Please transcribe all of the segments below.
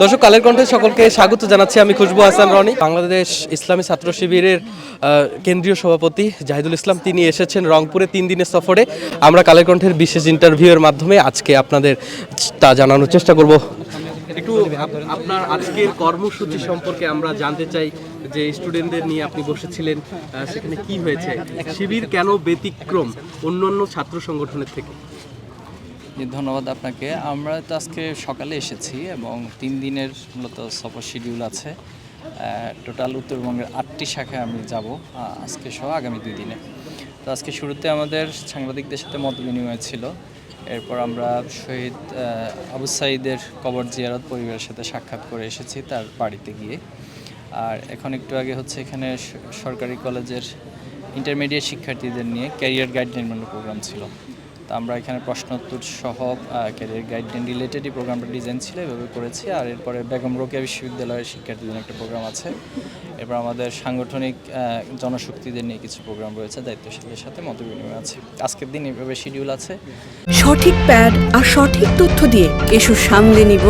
দর্শক, কালের কণ্ঠে সকলকে স্বাগত জানাচ্ছি আমি খুশবু হাসান রনি। বাংলাদেশ ইসলামী ছাত্র শিবিরের কেন্দ্রীয় সভাপতি জাহিদুল ইসলাম, তিনি এসেছেন রংপুরে তিন দিনের সফরে। আমরা কালের কণ্ঠের বিশেষ ইন্টারভিউয়ের মাধ্যমে আজকে আপনাদের তা জানানোর চেষ্টা করব। একটু আপনার আজকের কর্মসূচি সম্পর্কে আমরা জানতে চাই যে স্টুডেন্টদের নিয়ে আপনি বসেছিলেন সেখানে কি হয়েছে? শিবির কেন ব্যতিক্রম অন্যান্য ছাত্র সংগঠনের থেকে? ধন্যবাদ আপনাকে। আমরা তো আজকে সকালে এসেছি এবং তিন দিনের মূলত সফর শিডিউল আছে। টোটাল উত্তরবঙ্গের আটটি শাখায় আমি যাব আজকে সহ আগামী দুই দিনে। তো আজকে শুরুতে আমাদের সাংবাদিকদের সাথে মত বিনিময় ছিল। এরপর আমরা শহীদ আবু সাইদের কবর জিয়ারত পরিবারের সাথে সাক্ষাৎ করে এসেছি তার বাড়িতে গিয়ে। আর এখন একটু আগে হচ্ছে এখানে সরকারি কলেজের ইন্টারমিডিয়েট শিক্ষার্থীদের নিয়ে ক্যারিয়ার গাইডলাইন প্রোগ্রাম ছিল। তো আমরা এখানে প্রশ্নোত্তর সহ ক্যারিয়ার গাইডলাইন রিলেটেডই প্রোগ্রামটা ডিজাইন ছিল, এভাবে করেছি। আর এরপরে বেগম রোকেয়া বিশ্ববিদ্যালয়ের শিক্ষার্থীদের একটা প্রোগ্রাম আছে। এরপর আমাদের সাংগঠনিক জনশক্তিদের নিয়ে কিছু প্রোগ্রাম রয়েছে, দায়িত্বশীলদের সাথে মত বিনিময় আছে। আজকের দিন এভাবে শিডিউল আছে। সঠিক প্যাড আর সঠিক তথ্য দিয়ে এসো সামলে নিব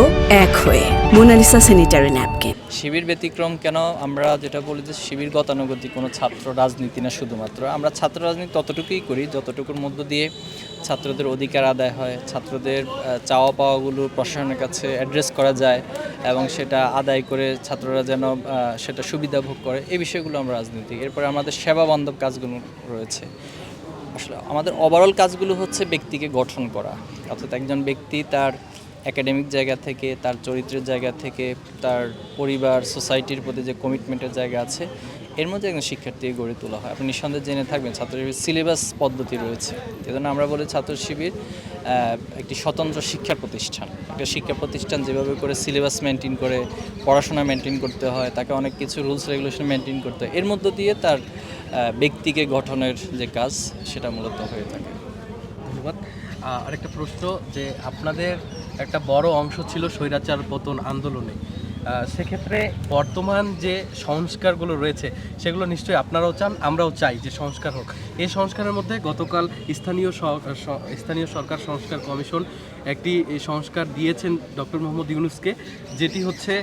এক হয়ে। মোনালিসা স্যানিটারি ন্যাপকিন শিবির ব্যতিক্রম কেন আমরা যেটা বলি যে শিবির গতানুগতিক কোনো ছাত্র রাজনীতি না শুধুমাত্র। আমরা ছাত্র রাজনীতি ততটুকুই করি যতটুকুর মধ্য দিয়ে ছাত্রদের অধিকার আদায় হয়, ছাত্রদের চাওয়া পাওয়াগুলো প্রশাসনের কাছে অ্যাড্রেস করা যায় এবং সেটা আদায় করে ছাত্ররা যেন সেটা সুবিধা ভোগ করে। এই বিষয়গুলো আমরা রাজনীতি, এরপরে আমাদের সেবা বান্ধব কাজগুলো রয়েছে। আসলে আমাদের ওভারঅল কাজগুলো হচ্ছে ব্যক্তিকে গঠন করা। অর্থাৎ একজন ব্যক্তি তার একাডেমিক জায়গা থেকে, তার চরিত্রের জায়গা থেকে, তার পরিবার সোসাইটির প্রতি যে কমিটমেন্টের জায়গা আছে, এর মধ্যে একজন শিক্ষার্থী গড়ে তোলা হয়। আপনি নিঃসন্দেহে জেনে থাকবেন ছাত্র শিবির সিলেবাস পদ্ধতি রয়েছে। এজন্য আমরা বলি ছাত্র শিবির একটি স্বতন্ত্র শিক্ষা প্রতিষ্ঠান। একটা শিক্ষা প্রতিষ্ঠান যেভাবে করে সিলেবাস মেনটেন করে, পড়াশোনা মেনটেন করতে হয়, তাকে অনেক কিছু রুলস রেগুলেশন মেনটেন করতে হয়, এর মধ্য দিয়ে তার ব্যক্তিকে গঠনের যে কাজ, সেটা মূলত হয়ে থাকে। ধন্যবাদ। আরেকটা প্রশ্ন যে আপনাদের একটা বড় অংশ ছিল স্বৈরাচার পতন আন্দোলনে। সেক্ষেত্রে বর্তমান যে সংস্কারগুলো রয়েছে, সেগুলো নিশ্চয়ই আপনারাও চান, আমরাও চাই যে সংস্কার হোক। এই সংস্কারের মধ্যে গতকাল স্থানীয় স্থানীয় সরকার সংস্কার কমিশন একটি সংস্কার দিয়েছেন ডক্টর মোহাম্মদ ইউনুসকে, যেটি হচ্ছে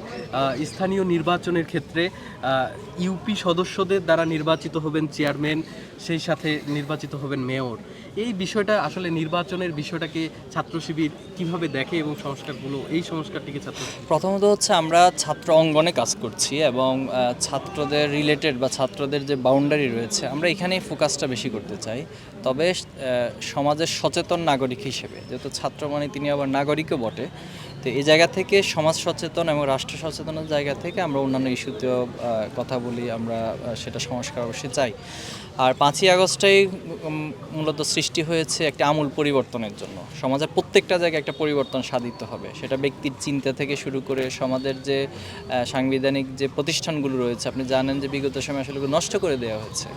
স্থানীয় নির্বাচনের ক্ষেত্রে ইউপি সদস্যদের দ্বারা নির্বাচিত হবেন চেয়ারম্যান, সেই সাথে নির্বাচিত হবেন মেয়র। এই বিষয়টা আসলে নির্বাচনের বিষয়টাকে ছাত্র শিবির কীভাবে দেখে এবং সংস্কারগুলো, এই সংস্কারটিকে ছাত্র প্রথমত হচ্ছে আমরা ছাত্র অঙ্গনে কাজ করছি এবং ছাত্রদের রিলেটেড বা ছাত্রদের যে বাউন্ডারি রয়েছে, আমরা এখানেই ফোকাসটা বেশি করতে চাই। তবে সমাজের সচেতন নাগরিক হিসেবে, যেহেতু ছাত্র মানে তিনি আবার নাগরিকও বটে তো এই জায়গা থেকে সমাজ সচেতন এবং রাষ্ট্র সচেতনের জায়গা থেকে আমরা অন্যান্য ইস্যুতেও কথা বলি, আমরা সেটা সংস্কার অবশ্যই চাই। আর পাঁচই আগস্টেই মূলত সৃষ্টি হয়েছে একটা আমূল পরিবর্তনের জন্য। সমাজের প্রত্যেকটা জায়গায় একটা পরিবর্তন সাধিত হবে। সেটা ব্যক্তির চিন্তা থেকে শুরু করে সমাজের যে সাংবিধানিক যে প্রতিষ্ঠানগুলো রয়েছে, আপনি জানেন যে বিগত সময় আসলে নষ্ট করে দেওয়া হয়েছে।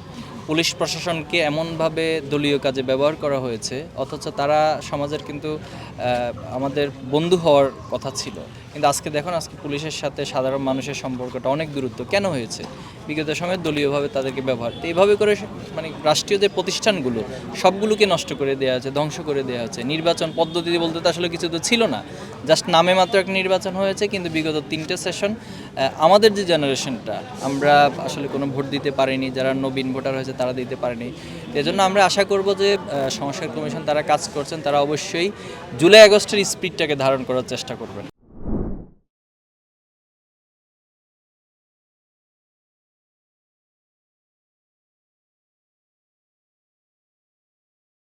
পুলিশ প্রশাসনকে এমনভাবে দলীয় কাজে ব্যবহার করা হয়েছে, অথচ তারা সমাজের কিন্তু আমাদের বন্ধু হওয়ার কথা ছিল। কিন্তু আজকে দেখুন, আজকে পুলিশের সাথে সাধারণ মানুষের সম্পর্কটা অনেক দূরত্ব কেন হয়েছে? বিগত সময়ে দলীয়ভাবে তাদেরকে ব্যবহার, তো এইভাবে করে মানে রাষ্ট্রীয় যে প্রতিষ্ঠানগুলো, সবগুলোকে নষ্ট করে দেওয়া হয়েছে ধ্বংস করে দেওয়া হয়েছে নির্বাচন পদ্ধতি বলতে তো আসলে কিছু তো ছিল না। জাস্ট নামে মাত্র এক নির্বাচন হয়েছে, কিন্তু বিগত তিনটে সেশন আমাদের যে জেনারেশনটা, আমরা আসলে কোনো ভোট দিতে পারিনি, যারা নবীন ভোটার হয়েছে তারা দিতে পারেনি। এজন্য আমরা আশা করব যে সংস্কার কমিশন তারা কাজ করছেন, তারা অবশ্যই জুলাই আগস্টের স্পিডটাকে ধারণ করার চেষ্টা করবেন।